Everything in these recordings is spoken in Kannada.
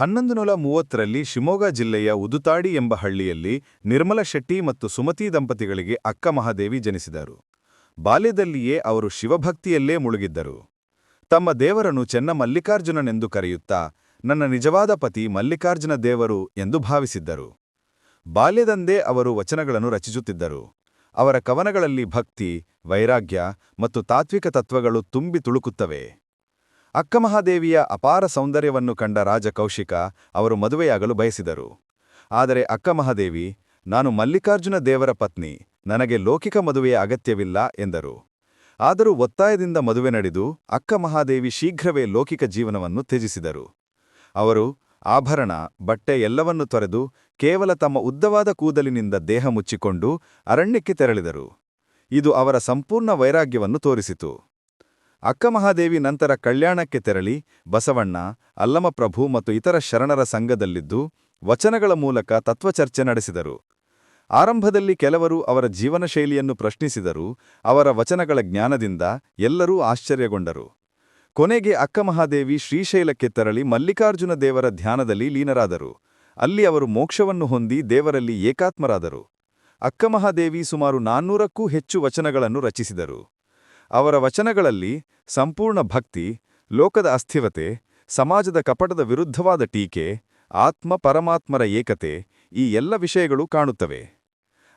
ಹನ್ನೊಂದು ನೂರ ಮೂವತ್ತರಲ್ಲಿ ಶಿವಮೊಗ್ಗ ಜಿಲ್ಲೆಯ ಉದುತಾಡಿ ಎಂಬ ಹಳ್ಳಿಯಲ್ಲಿ ನಿರ್ಮಲ ಶೆಟ್ಟಿ ಮತ್ತು ಸುಮತಿ ದಂಪತಿಗಳಿಗೆ ಅಕ್ಕ ಮಹಾದೇವಿ ಜನಿಸಿದರು. ಬಾಲ್ಯದಲ್ಲಿಯೇ ಅವರು ಶಿವಭಕ್ತಿಯಲ್ಲೇ ಮುಳುಗಿದ್ದರು. ತಮ್ಮ ದೇವರನ್ನು ಚೆನ್ನ ಮಲ್ಲಿಕಾರ್ಜುನನೆಂದು ಕರೆಯುತ್ತಾ, ನನ್ನ ನಿಜವಾದ ಪತಿ ಮಲ್ಲಿಕಾರ್ಜುನ ದೇವರು ಎಂದು ಭಾವಿಸಿದ್ದರು. ಬಾಲ್ಯದಂದೇ ಅವರು ವಚನಗಳನ್ನು ರಚಿಸುತ್ತಿದ್ದರು. ಅವರ ಕವನಗಳಲ್ಲಿ ಭಕ್ತಿ, ವೈರಾಗ್ಯ ಮತ್ತು ತಾತ್ವಿಕ ತತ್ವಗಳು ತುಂಬಿ ತುಳುಕುತ್ತವೆ. ಅಕ್ಕಮಹಾದೇವಿಯ ಅಪಾರ ಸೌಂದರ್ಯವನ್ನು ಕಂಡ ರಾಜ ಕೌಶಿಕ ಅವರು ಮದುವೆಯಾಗಲು ಬಯಸಿದರು. ಆದರೆ ಅಕ್ಕಮಹಾದೇವಿ, ನಾನು ಮಲ್ಲಿಕಾರ್ಜುನ ದೇವರ ಪತ್ನಿ, ನನಗೆ ಲೌಕಿಕ ಮದುವೆಯ ಅಗತ್ಯವಿಲ್ಲ ಎಂದರು. ಆದರೂ ಒತ್ತಾಯದಿಂದ ಮದುವೆ ನಡೆದು ಅಕ್ಕ ಮಹಾದೇವಿ ಶೀಘ್ರವೇ ಲೌಕಿಕ ಜೀವನವನ್ನು ತ್ಯಜಿಸಿದರು. ಅವರು ಆಭರಣ, ಬಟ್ಟೆ ಎಲ್ಲವನ್ನು ತೊರೆದು ಕೇವಲ ತಮ್ಮ ಉದ್ದವಾದ ಕೂದಲಿನಿಂದ ದೇಹ ಮುಚ್ಚಿಕೊಂಡು ಅರಣ್ಯಕ್ಕೆ ತೆರಳಿದರು. ಇದು ಅವರ ಸಂಪೂರ್ಣ ವೈರಾಗ್ಯವನ್ನು ತೋರಿಸಿತು. ಅಕ್ಕಮಹಾದೇವಿ ನಂತರ ಕಲ್ಯಾಣಕ್ಕೆ ತೆರಳಿ ಬಸವಣ್ಣ, ಅಲ್ಲಮಪ್ರಭು ಮತ್ತು ಇತರ ಶರಣರ ಸಂಘದಲ್ಲಿದ್ದು ವಚನಗಳ ಮೂಲಕ ತತ್ವಚರ್ಚೆ ನಡೆಸಿದರು. ಆರಂಭದಲ್ಲಿ ಕೆಲವರು ಅವರ ಜೀವನ ಶೈಲಿಯನ್ನು ಪ್ರಶ್ನಿಸಿದರು, ಅವರ ವಚನಗಳ ಜ್ಞಾನದಿಂದ ಎಲ್ಲರೂ ಆಶ್ಚರ್ಯಗೊಂಡರು. ಕೊನೆಗೆ ಅಕ್ಕಮಹಾದೇವಿ ಶ್ರೀಶೈಲಕ್ಕೆ ತೆರಳಿ ಮಲ್ಲಿಕಾರ್ಜುನ ದೇವರ ಧ್ಯಾನದಲ್ಲಿ ಲೀನರಾದರು. ಅಲ್ಲಿ ಅವರು ಮೋಕ್ಷವನ್ನು ಹೊಂದಿ ದೇವರಲ್ಲಿ ಏಕಾತ್ಮರಾದರು. ಅಕ್ಕಮಹಾದೇವಿ ಸುಮಾರು ನಾನ್ನೂರಕ್ಕೂ ಹೆಚ್ಚು ವಚನಗಳನ್ನು ರಚಿಸಿದರು. ಅವರ ವಚನಗಳಲ್ಲಿ ಸಂಪೂರ್ಣ ಭಕ್ತಿ, ಲೋಕದ ಅಸ್ಥಿರತೆ, ಸಮಾಜದ ಕಪಟದ ವಿರುದ್ಧವಾದ ಟೀಕೆ, ಆತ್ಮ ಪರಮಾತ್ಮರ ಏಕತೆ ಈ ಎಲ್ಲ ವಿಷಯಗಳು ಕಾಣುತ್ತವೆ.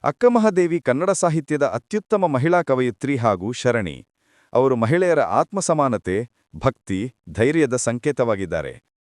ಅಕ್ಕಮಹಾದೇವಿ ಕನ್ನಡ ಸಾಹಿತ್ಯದ ಅತ್ಯುತ್ತಮ ಮಹಿಳಾ ಕವಯಿತ್ರಿ ಹಾಗೂ ಶರಣಿ. ಅವರು ಮಹಿಳೆಯರ ಆತ್ಮಸಮಾನತೆ, ಭಕ್ತಿ, ಧೈರ್ಯದ ಸಂಕೇತವಾಗಿದ್ದಾರೆ.